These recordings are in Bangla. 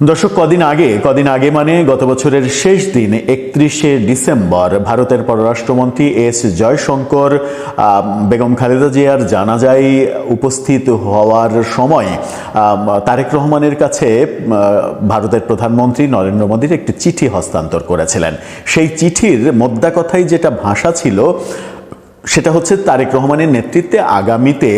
দর্শক, কদিন আগে কদিন আগে মানে গত বছরের শেষ দিন, একত্রিশে ডিসেম্বর, ভারতের পররাষ্ট্রমন্ত্রী এস জয়শঙ্কর বেগম খালেদা জিয়ার জানাজায় উপস্থিত হওয়ার সময় তারেক রহমানের কাছে ভারতের প্রধানমন্ত্রী নরেন্দ্র মোদীর একটি চিঠি হস্তান্তর করেছিলেন। সেই চিঠির মোদ্দা কথাই যেটা ভাষা ছিল, সেটা হচ্ছে তারেক রহমানের নেতৃত্বে আগামীতে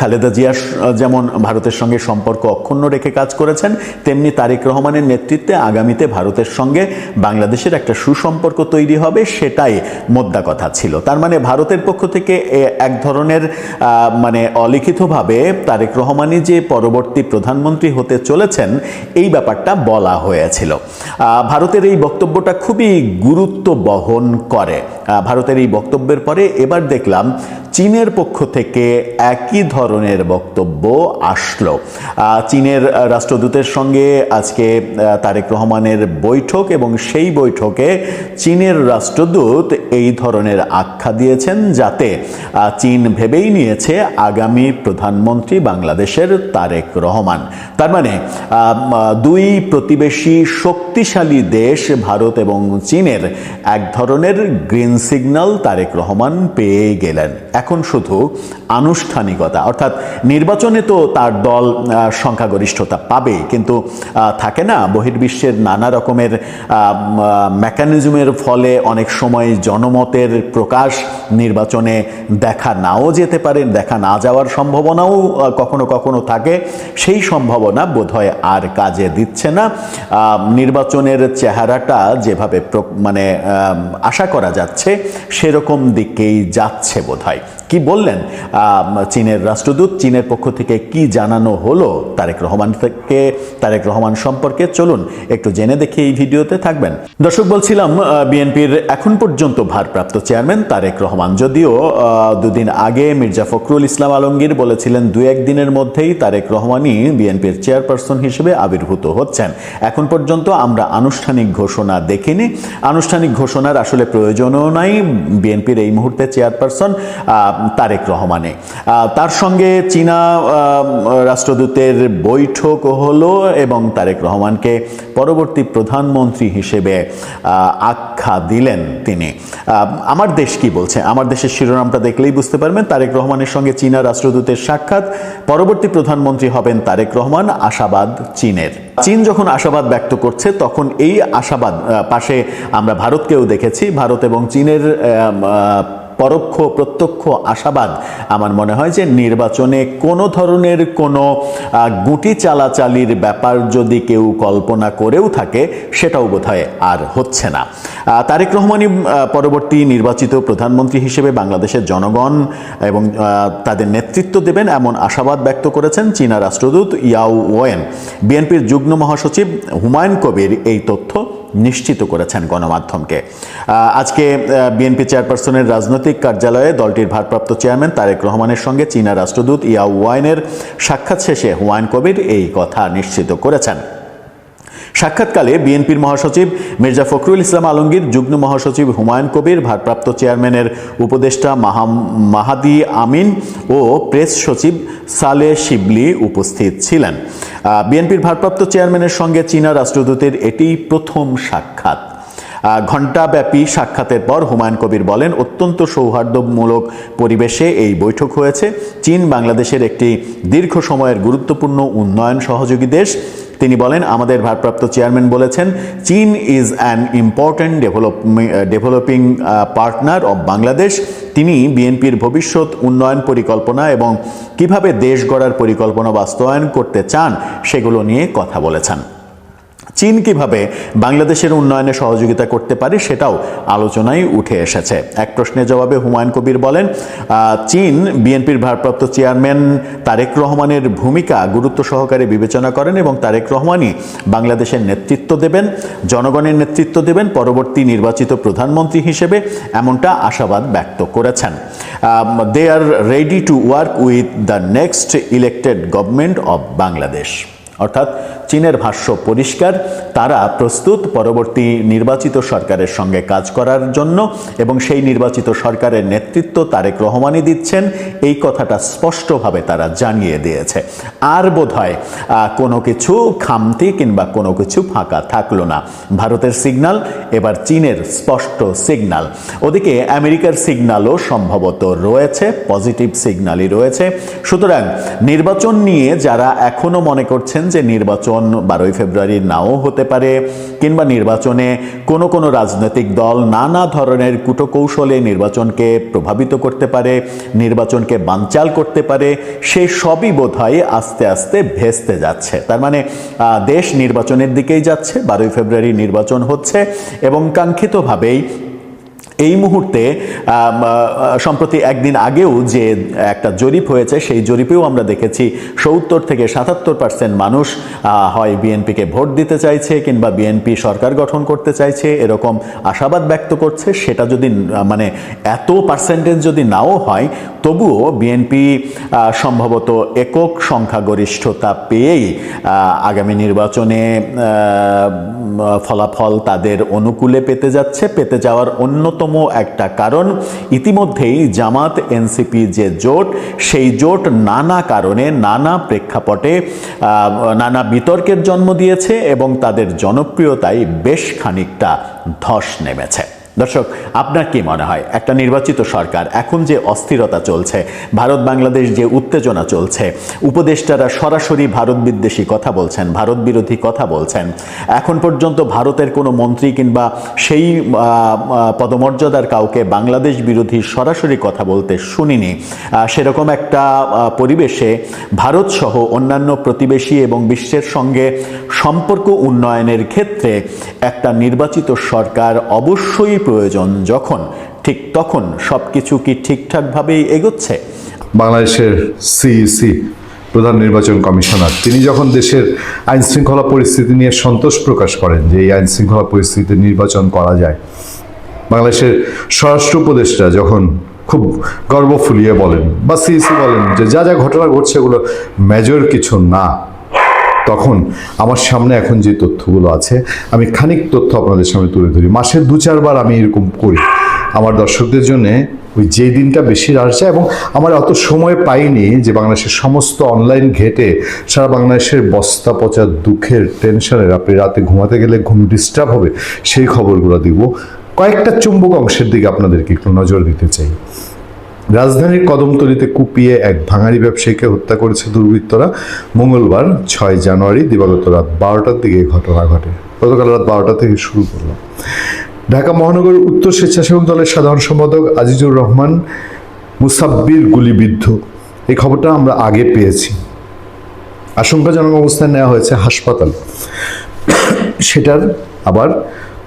খালেদা জিয়া যেমন ভারতের সঙ্গে সম্পর্ক অক্ষুণ্ণ রেখে কাজ করেছেন, তেমনি তারেক রহমানের নেতৃত্বে আগামীতে ভারতের সঙ্গে বাংলাদেশের একটা সুসম্পর্ক তৈরি হবে সেটাই মোদ্দা কথা ছিল। তার মানে ভারতের পক্ষ থেকে এক ধরনের মানে অলিখিতভাবে তারেক রহমানই যে পরবর্তী প্রধানমন্ত্রী হতে চলেছেন, এই ব্যাপারটা বলা হয়েছিল। ভারতের এই বক্তব্যটা খুবই গুরুত্ব বহন করে ভারতের এই বক্তব্যের পরে এবার দেখলাম চীনের পক্ষ থেকে একই ধরনের বক্তব্য আসলো। চীনের রাষ্ট্রদূতের সঙ্গে আজকে তারেক রহমানের বৈঠক এবং সেই বৈঠকে চীনের রাষ্ট্রদূত এই ধরনের আখ্যা দিয়েছেন যাতে চীন ভেবেই নিয়েছে আগামী প্রধানমন্ত্রী বাংলাদেশের তারেক রহমান। তার মানে দুই প্রতিবেশী শক্তিশালী দেশ, ভারত এবং চীনের, এক ধরনের গ্রিন সিগন্যাল তারেক রহমান পেয়ে গেলেন। এখন শুধু আনুষ্ঠানিকতা, অর্থাৎ নির্বাচনে তো তার দল সংখ্যাগরিষ্ঠতা পাবে, কিন্তু থাকে না, বহির্বিশ্বের নানা রকমের মেকানিজমের ফলে অনেক সময় জনমতের প্রকাশ নির্বাচনে দেখা নাও যেতে পারে, দেখা না যাওয়ার সম্ভাবনাও কখনো কখনো থাকে। সেই সম্ভাবনা বোধহয় আর কাজে দিচ্ছে না। নির্বাচনের চেহারাটা যেভাবে মানে আশা করা যাচ্ছে, সেরকম দিকেই যাচ্ছে বোধহয়। কি বললেন? চীনের রাষ্ট্রদূত, চীনের পক্ষ থেকে কি জানানো হলো? তারেক রহমান থেকে, তারেক রহমান সম্পর্কে চলুন একটু জেনে দেখি এই ভিডিওতে থাকবেন। দর্শক, বলছিলাম বিএনপির এখন পর্যন্ত ভারপ্রাপ্ত চেয়ারম্যান তারেক রহমান। যদিও দুদিন আগে মির্জা ফখরুল ইসলাম আলমগীর বলেছিলেন দু একদিনের মধ্যেই তারেক রহমানই বিএনপির চেয়ারপারসন হিসেবে আবির্ভূত হচ্ছেন। এখন পর্যন্ত আমরা আনুষ্ঠানিক ঘোষণা দেখিনি। আনুষ্ঠানিক ঘোষণার আসলে প্রয়োজনও নাই বিএনপির এই মুহূর্তে চেয়ারপারসন তারেক রহমানে তার সঙ্গে চীনা রাষ্ট্রদূতের বৈঠক হলো এবং তারেক রহমানকে পরবর্তী প্রধানমন্ত্রী হিসেবে আখ্যা দিলেন তিনি। আমার দেশ কি বলছে? আমার দেশের শিরোনামটা দেখলেই বুঝতে পারবেন। তারেক রহমানের সঙ্গে চীনা রাষ্ট্রদূতের সাক্ষাৎ। পরবর্তী প্রধানমন্ত্রী হবেন তারেক রহমান, আশাবাদ চীনের। চীন যখন আশাবাদ ব্যক্ত করছে, তখন এই আশাবাদ পাশে আমরা ভারতকেও দেখেছি। ভারত এবং চীনের পরোক্ষ, প্রত্যক্ষ আশাবাদ। আমার মনে হয় যে নির্বাচনে কোনো ধরনের কোনো গুটি চালাচালির ব্যাপার যদি কেউ কল্পনা করেও থাকে, সেটাও বোধহয় আর হচ্ছে না। তারেক রহমানই পরবর্তী নির্বাচিত প্রধানমন্ত্রী হিসেবে বাংলাদেশের জনগণ এবং তাদের নেতৃত্ব দেবেন এমন আশাবাদ ব্যক্ত করেছেন চীনা রাষ্ট্রদূত ইয়াও ওয়েন। বিএনপির যুগ্ম মহাসচিব হুমায়ুন কবির এই তথ্য নিশ্চিত করেছেন গণমাধ্যমকে। আজকে বিএনপি চেয়ারপারসনের রাজনৈতিক কার্যালয়ে দলটির ভারপ্রাপ্ত চেয়ারম্যান তারেক রহমানের সঙ্গে চীনা রাষ্ট্রদূত ইয়া ওয়াইনের সাক্ষাৎ শেষে হুমায়ুন কবির এই কথা নিশ্চিত করেছেন। সাক্ষাৎকালে বিএনপির মহাসচিব মির্জা ফখরুল ইসলাম আলমগীর, যুগ্ম মহাসচিব হুমায়ুন কবির, ভারপ্রাপ্ত চেয়ারম্যানের উপদেষ্টা মাহাম- মাহাদি আমিন ও প্রেস সচিব সালে শিবলি উপস্থিত ছিলেন। বিএনপির ভারপ্রাপ্ত চেয়ারম্যানের সঙ্গে চীনা রাষ্ট্রদূতের এটি প্রথম সাক্ষাৎ। ঘণ্টাব্যাপী সাক্ষাতের পর হুমায়ুন কবির বলেন, অত্যন্ত সৌহার্দ্যমূলক পরিবেশে এই বৈঠক হয়েছে। চীন বাংলাদেশের একটি দীর্ঘ সময়ের গুরুত্বপূর্ণ উন্নয়ন সহযোগী দেশ। তিনি বলেন, আমাদের ভারপ্রাপ্ত চেয়ারম্যান বলেছেন, China is an important develop developing partner of Bangladesh. তিনি বিএনপির ভবিষ্যৎ উন্নয়ন পরিকল্পনা এবং কীভাবে দেশ গড়ার পরিকল্পনা বাস্তবায়ন করতে চান সেগুলো নিয়ে কথা বলেছেন। চীন কীভাবে বাংলাদেশের উন্নয়নে সহযোগিতা করতে পারে সেটাও আলোচনায় উঠে এসেছে। এক প্রশ্নের জবাবে হুমায়ুন কবির বলেন চীন বিএনপির ভারপ্রাপ্ত চেয়ারম্যান তারেক রহমানের ভূমিকা গুরুত্ব সহকারে বিবেচনা করেন এবং তারেক রহমানই বাংলাদেশের নেতৃত্ব দেবেন, জনগণের নেতৃত্ব দেবেন পরবর্তী নির্বাচিত প্রধানমন্ত্রী হিসেবে, এমনটা আশাবাদ ব্যক্ত করেছেন। They are ready to work with the next elected government of Bangladesh অর্থাৎ চীনের ভাষ্য পরিষ্কার, তারা প্রস্তুত পরবর্তী নির্বাচিত সরকারের সঙ্গে কাজ করার জন্য এবং সেই নির্বাচিত সরকারের নেতৃত্ব তারেক রহমানই দিচ্ছেন। এই কথাটা স্পষ্টভাবে তারা জানিয়ে দিয়েছে। আর বোধ কোনো কিছু খামতি কিংবা কোনো কিছু ফাঁকা থাকল না। ভারতের সিগনাল, এবার চীনের স্পষ্ট সিগনাল। ওদিকে আমেরিকার সিগন্যালও সম্ভবত রয়েছে, পজিটিভ সিগনালই রয়েছে। সুতরাং নির্বাচন নিয়ে যারা এখনও মনে করছেন যে নির্বাচন বারোই ফেব্রুয়ারি নাও হতে পারে, কিংবা নির্বাচনে কোনো কোনো রাজনৈতিক দল নানা ধরনের কুটকৌশলে নির্বাচনকে প্রভাবিত করতে পারে, নির্বাচনকে বানচাল করতে পারে, সে সবই বোধ হয় আস্তে আস্তে ভেস্তে যাচ্ছে। তার মানে দেশ নির্বাচনের দিকেই যাচ্ছে, বারোই ফেব্রুয়ারি নির্বাচন হচ্ছে এবং কাঙ্ক্ষিতভাবেই এই মুহূর্তে সম্প্রতি একদিন আগেও যে একটা জরিপ হয়েছে, সেই জরিপেও আমরা দেখেছি সত্তর থেকে সাতাত্তর পার্সেন্ট মানুষ হয় বিএনপিকে ভোট দিতে চাইছে কিংবা বিএনপি সরকার গঠন করতে চাইছে, এরকম আশাবাদ ব্যক্ত করছে। সেটা যদি মানে এত পার্সেন্টেজ যদি নাও হয়, তবুও বিএনপি সম্ভবত একক সংখ্যাগরিষ্ঠতা পেয়েই আগামী নির্বাচনে ফলাফল তাদের অনুকূলে পেতে যাচ্ছে। পেতে যাওয়ার অন্যতম একটা কারণ, ইতিমধ্যেই জামাত এনসিপি যে জোট, সেই জোট নানা কারণে নানা প্রেক্ষাপটে নানা বিতর্কের জন্ম দিয়েছে এবং তাদের জনপ্রিয়তায় বেশ খানিকটা ধস নেমেছে। দর্শক, আপনার কি মনে হয়? একটা নির্বাচিত সরকার এখন যে অস্থিরতা চলছে, ভারত বাংলাদেশ যে উত্তেজনা চলছে, উপদেষ্টারা সরাসরি ভারত বিদ্বেষী কথা বলছেন, ভারত বিরোধী কথা বলছেন। এখন পর্যন্ত ভারতের কোনো মন্ত্রী কিংবা সেই পদমর্যাদার কাউকে বাংলাদেশ বিরোধী সরাসরি কথা বলতে শুনিনি। সেরকম একটা পরিবেশে ভারত সহ অন্যান্য প্রতিবেশী এবং বিশ্বের সঙ্গে সম্পর্ক উন্নয়নের ক্ষেত্রে একটা নির্বাচিত সরকার অবশ্যই প্রয়োজন যখন, ঠিক তখন সব কিছু কি ঠিকঠাকভাবেই এগোচ্ছে? বাংলাদেশের সিইসি প্রধান নির্বাচন কমিশনার, তিনি যখন দেশের আইন শৃঙ্খলা পরিস্থিতি নিয়ে সন্তোষ প্রকাশ করেন যে এই আইন শৃঙ্খলা পরিস্থিতিতে নির্বাচন করা যায়, বাংলাদেশের স্বরাষ্ট্র উপদেষ্টা যখন খুব গর্ব ফুলিয়ে বলেন বা সিইসি বলেন যে যা যা ঘটনা ঘটছে এগুলো মেজর কিছু না তখন আমার সামনে এখন যে তথ্যগুলো আছে, আমি খানিক তথ্য আপনাদের সামনে তুলে ধরি। মাসে দু চারবার আমি এরকম করি। আমার দর্শকদের জন্য ওই যে দিনটা বেশি আসছে এবং আমার অত সময় পাইনি যে বাংলাদেশের সমস্ত অনলাইন ঘেটে সারা বাংলাদেশের বস্তা পচা দুঃখের টেনশনের আপনি রাতে ঘুমাতে গেলে ঘুম ডিস্টার্ব হবে, সেই খবরগুলো দিব কয়েকটা চুম্বক অংশের দিকে আপনাদেরকে একটু নজর দিতে চাই। রাজধানীর কদমতলিতে কুপিয়ে এক ভাঙাড়ি ব্যবসায়ীকে হত্যা করেছে দুর্বৃত্তরা। মঙ্গলবার ছয় জানুয়ারি দিবাগত রাত বারোটার দিকে ঘটনা ঘটে। গতকাল রাত বারোটা থেকে শুরু করলাম ঢাকা মহানগর উত্তর স্বেচ্ছাসেবক দলের সাধারণ সম্পাদক আজিজুর রহমান মুসাব্বির গুলিবিদ্ধ। এই খবরটা আমরা আগে পেয়েছি। আশঙ্কাজনক অবস্থায় নেওয়া হয়েছে হাসপাতাল। সেটার আবার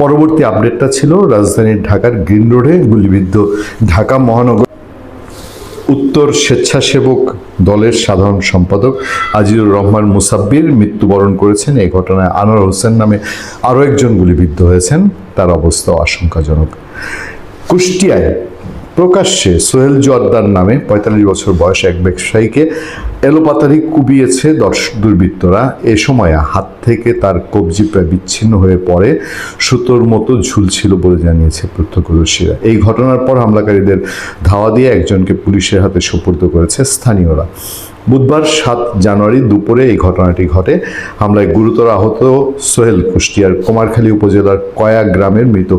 পরবর্তী আপডেটটা ছিল রাজধানীর ঢাকার গ্রিন রোডে গুলিবিদ্ধ ঢাকা মহানগর উত্তর স্বেচ্ছাসেবক দলের সাধারণ সম্পাদক আজিজুর রহমান মুসাব্বির মৃত্যুবরণ করেছেন। এই ঘটনায় আনোয়ার হোসেন নামে আরও একজন গুলিবিদ্ধ হয়েছেন। তার অবস্থা আশঙ্কাজনক। কুষ্টিয়ায় প্রকাশ্যে সোহেল জোয়াদ্দার নামে পঁয়তাল্লিশ বছর বয়স এক ব্যবসায়ীকে এলোপাতারি কুবিয়েছে দর্শ, দুর্বৃত্তরা। এ সময় হাত থেকে তার কবজি প্রায় বিচ্ছিন্ন হয়ে পড়ে, সুতোর মতো ঝুলছিল বলে জানিয়েছে প্রত্যক্ষদর্শীরা। এই ঘটনার পর হামলাকারীদের ধাওয়া দিয়ে একজনকে পুলিশের হাতে সোপর্দ করেছে স্থানীয়রা। বুধবার সাত জানুয়ারি দুপুরে এই ঘটনাটি ঘটে। হামলায় গুরুতর আহত সোহেল কুষ্টিয়ার কুমারখালী উপজেলার কয়া গ্রামের মৃত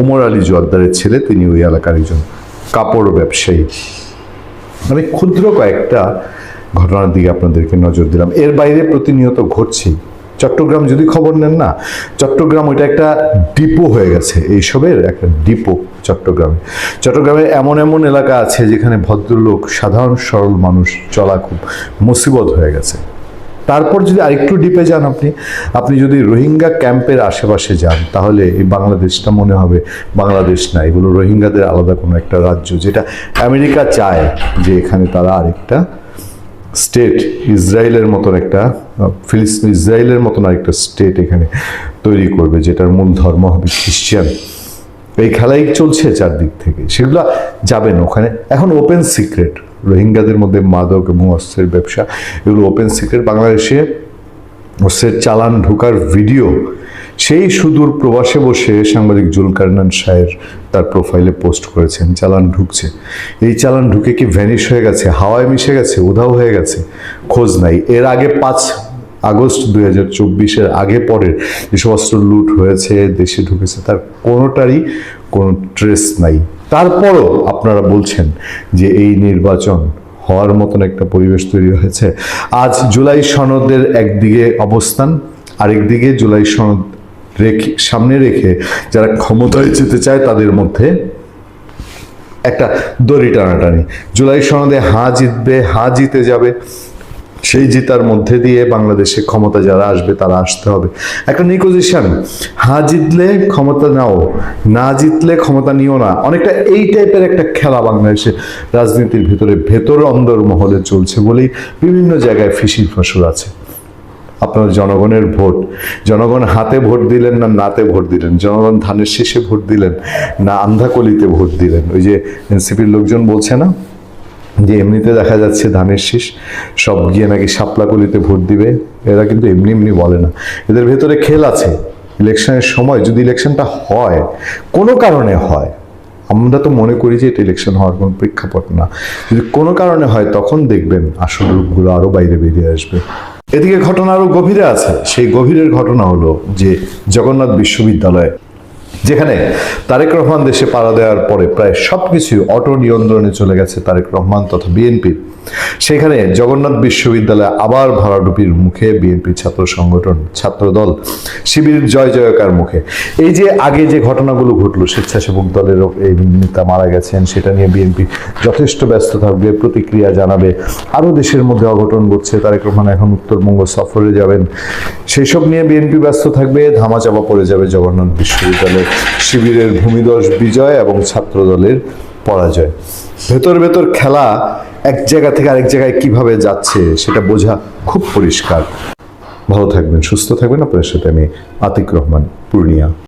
ওমর আলী জোয়াদ্দারের ছেলে। তিনি ওই এলাকার একজন কাপড় ব্যবসায়ী। আমি ক্ষুদ্র কয়েকটা ঘটনার দিকে আপনাদেরকে নজর দিলাম। এর বাইরে প্রতিনিয়ত ঘটছেই চট্টগ্রাম যদি খবর নেন না, চট্টগ্রাম ওইটা একটা ডিপো হয়ে গেছে, এইসবের একটা ডিপো চট্টগ্রামে। চট্টগ্রামে এমন এমন এলাকা আছে যেখানে ভদ্রলোক, সাধারণ সরল মানুষ চলা খুব মুসিবত হয়ে গেছে। তারপর যদি আরেকটু ডিপে যান আপনি আপনি যদি রোহিঙ্গা ক্যাম্পের আশেপাশে যান, তাহলে এই বাংলাদেশটা মনে হবে বাংলাদেশ না, এগুলো রোহিঙ্গাদের আলাদা কোনো একটা রাজ্য, যেটা আমেরিকা চায় যে এখানে তারা আরেকটা স্টেট ইসরায়েলের মতন একটা, ফিলিস্তিন, ইসরায়েলের মতন আরেকটা স্টেট এখানে তৈরি করবে, যেটার মূল ধর্ম হবে খ্রিস্টান। এই খেলাই চলছে চারদিক থেকে, সেগুলো যাবেন ওখানে। এখন ওপেন সিক্রেট রোহিঙ্গাদের মধ্যে মাদক এবং অস্ত্রের ব্যবসা, এগুলো ওপেন সিক্রেট বাংলাদেশে ওসের চালান ঢোকার ভিডিও সেই সুদূর প্রবাসে বসে সাংবাদিক জুলকারনান শাহের তার প্রোফাইলে পোস্ট করেছেন। চালান ঢুকছে। এই চালান ঢুকে কি ভ্যানিশ হয়ে গেছে? হাওয়ায় মিশে গেছে? উধাও হয়ে গেছে? খোঁজ নাই। এর আগে পাঁচ আগস্ট দুই হাজার চব্বিশের আগে পরের যেসব অস্ত্র লুট হয়েছে, দেশে ঢুকেছে, তার কোনোটারই কোনো ট্রেস নাই। তারপরও আপনারা বলছেন যে এই নির্বাচন হওয়ার মতন একটা পরিবেশ তৈরি হয়েছে। আজ জুলাই সনদের একদিকে অবস্থান আরেকদিকে জুলাই সনদ রেখে, সামনে রেখে যারা ক্ষমতায় যেতে চায় তাদের মধ্যে একটা দড়ি টানাটানি। জুলাই সনদে হাঁ জিতবে, হাঁ জিতে যাবে। সেই জিতার মধ্যে দিয়ে বাংলাদেশে ক্ষমতা যারা আসবে, তারা আসতে হবে। একটা নিকোজিশন হা জিতলে ক্ষমতা নাও, না জিতলে ক্ষমতা নিও না। অনেকটা এই টাইপের একটা খেলা বাংলাদেশে রাজনীতির ভিতরে ভেতর অন্দর মহলে চলছে বলেই বিভিন্ন জায়গায় ফিসির ফসল আছে। আপনার জনগণের ভোট, জনগণ হাতে ভোট দিলেন না নাতে ভোট দিলেন? জনগণ ধানের শেষে ভোট দিলেন না আন্ধাকলিতে ভোট দিলেন? ওই যে এনসিপির লোকজন বলছে না যে এমনিতে দেখা যাচ্ছে ধানের শীষ, সব গিয়ে নাকি শাপলাকলিতে ভোট দিবে। এরা কিন্তু এমনি এমনি বলে না। এদের ভেতরে খেল আছে। ইলেকশনের সময় যদি ইলেকশনটা হয়, কোনো কারণে হয়, আমরা তো মনে করি যে এটা ইলেকশন হওয়ার কোনো প্রেক্ষাপট না। যদি কোনো কারণে হয়, তখন দেখবেন আসল রূপগুলো আরও বাইরে বেরিয়ে আসবে। এদিকে ঘটনা আরও গভীরে আছে। সেই গভীরের ঘটনা হলো যে জগন্নাথ বিশ্ববিদ্যালয় যেখানে তারেক রহমান দেশে পাড়া দেওয়ার পরে প্রায় সবকিছু অটো নিয়ন্ত্রণে চলে গেছে তারেক রহমান তথা বিএনপি। সেখানে জগন্নাথ বিশ্ববিদ্যালয়ে আবার ভরাডুপির মুখে বিএনপি ছাত্র সংগঠন, ছাত্রদল, শিবির জয় জয়কার মুখে। এই যে আগে যে ঘটনাগুলো ঘটলো, স্বেচ্ছাসেবক দলের এই নেতা মারা গেছেন, সেটা নিয়ে বিএনপি যথেষ্ট ব্যস্ত থাকবে, প্রতিক্রিয়া জানাবে, আরও দেশের মধ্যে অঘটন ঘটছে, তারেক রহমান এখন উত্তরবঙ্গ সফরে যাবেন। সেই সব নিয়ে বিএনপি ব্যস্ত থাকবে, ধামাচাপা পড়ে যাবে জগন্নাথ বিশ্ববিদ্যালয় শিবিরের ভূমিদশ বিজয় এবং ছাত্রদলের পরাজয়। ভেতর ভেতর খেলা এক জায়গা থেকে আরেক জায়গায় কীভাবে যাচ্ছে সেটা বোঝা খুব পরিষ্কার। ভালো থাকবেন, সুস্থ থাকবেন। আপনার সাথে আমি আতিক রহমান, পূর্ণিয়া।